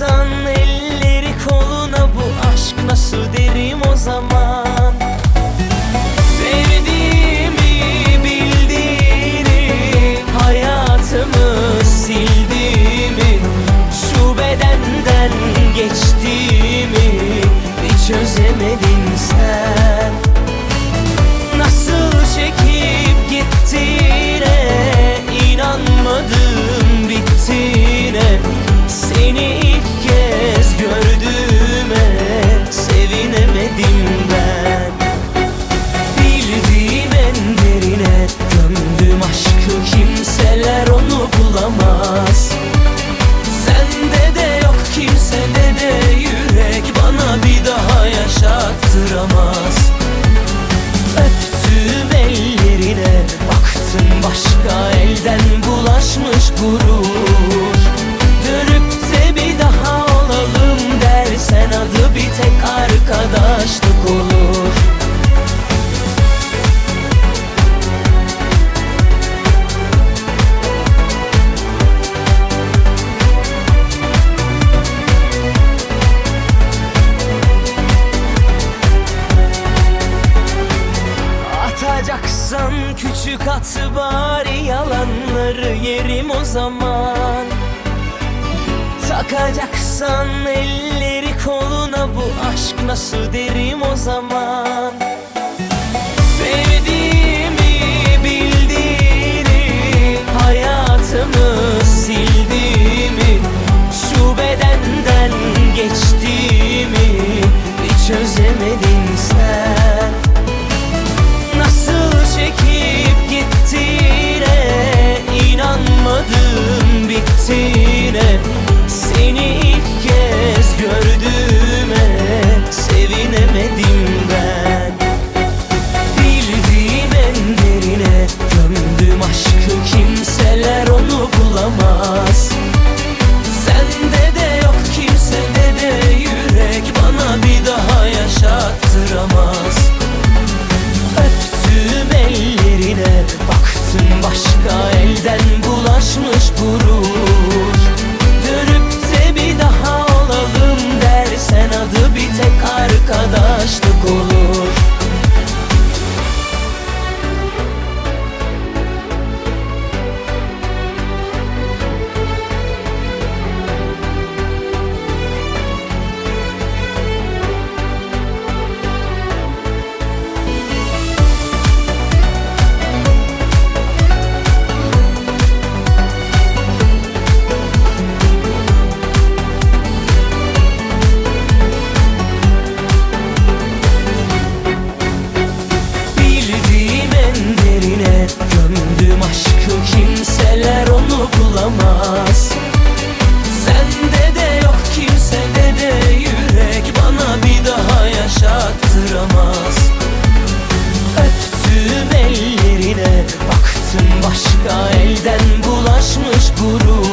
bıraksan elleri koluna bu aşk nasıl derim o zaman? Sevdiğimi bildiğini hayatımı sildiğimi Şu bedenden geçtiğimi hiç çözemedin sen. Nasıl çekin aşkı kimseler onu bulamaz. Sende de yok kimsede de yürek. Bana bir daha yaşattıramaz. Öptüğüm ellerine baktım başka elden bulaşmış gurur. Dönüp de bir daha olalım dersen adı bir tek arkadaşlık Atacaksan küçük at bari yalanları yerim o zaman. Takacaksan elleri koluna bu aşk nasıl derim o zaman aşkı kimseler onu bulamaz. Sende de yok kimsede de yürek. Bana bir daha yaşattıramaz. Öptüğüm ellerine baktım başka elden bulaşmış gurur